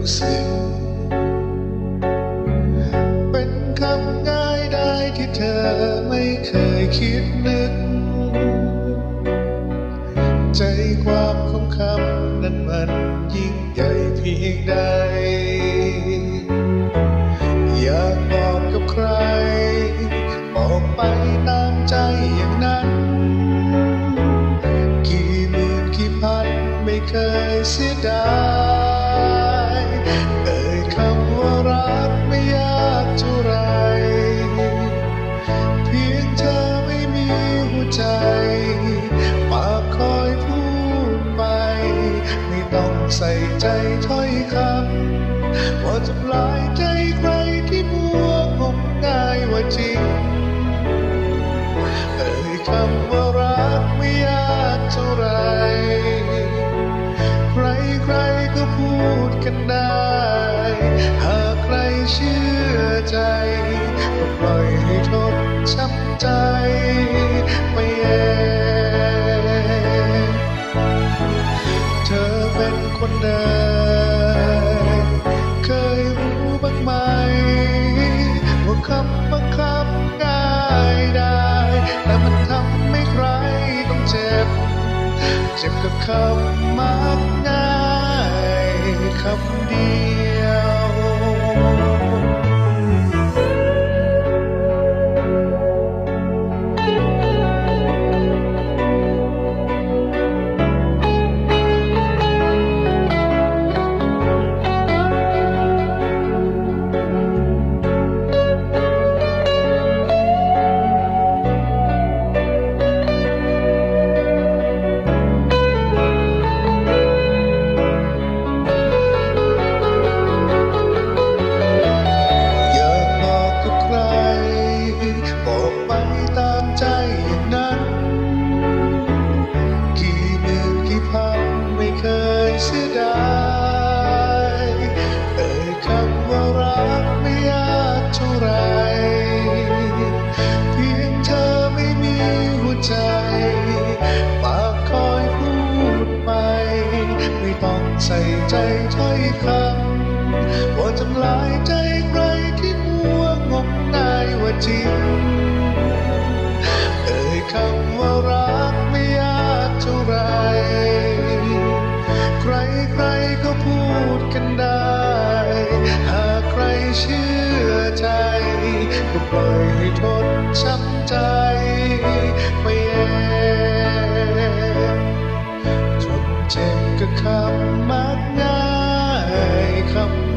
้สึก เป็นคำง่ายได้ที่เธอไม่เคยคิดนึก ใจความของคำนั้นมันยิ่งใหญ่เพียงใด อยากบอกกับใคร บอกไปตามใจอย่างนั้น กี่หมื่นกี่พันไม่เคยเสียดาย เอ่ยคำว่ารักไม่ยากเท่าไร เพียงเธอไม่มีหัวใจ ปากคอยพูดไป ไม่ต้องใส่ใจถ้อยคำว่าจะปลายใจ ใจก็ปล่อยให้ทนช้ำใจไปเองเธอเป็นคนเดินเคยรู้บ้างไหมว่าคำบางคำง่ายได้ แต่มันทำให้ใครต้องเจ็บ เจ็บกับคำมากง่ายคำเดียว ถ้อยคำว่าทำลายใจใครที่มัวงมงายว่าจริงเอ่ยคำว่ารักไม่ยากเท่าไร ใครใครก็พูดกันได้ หากใครเชื่อใจ ก็ปล่อยให้ทนช้ำใจไปเองทนเจ็บกับคำมากง่ คำ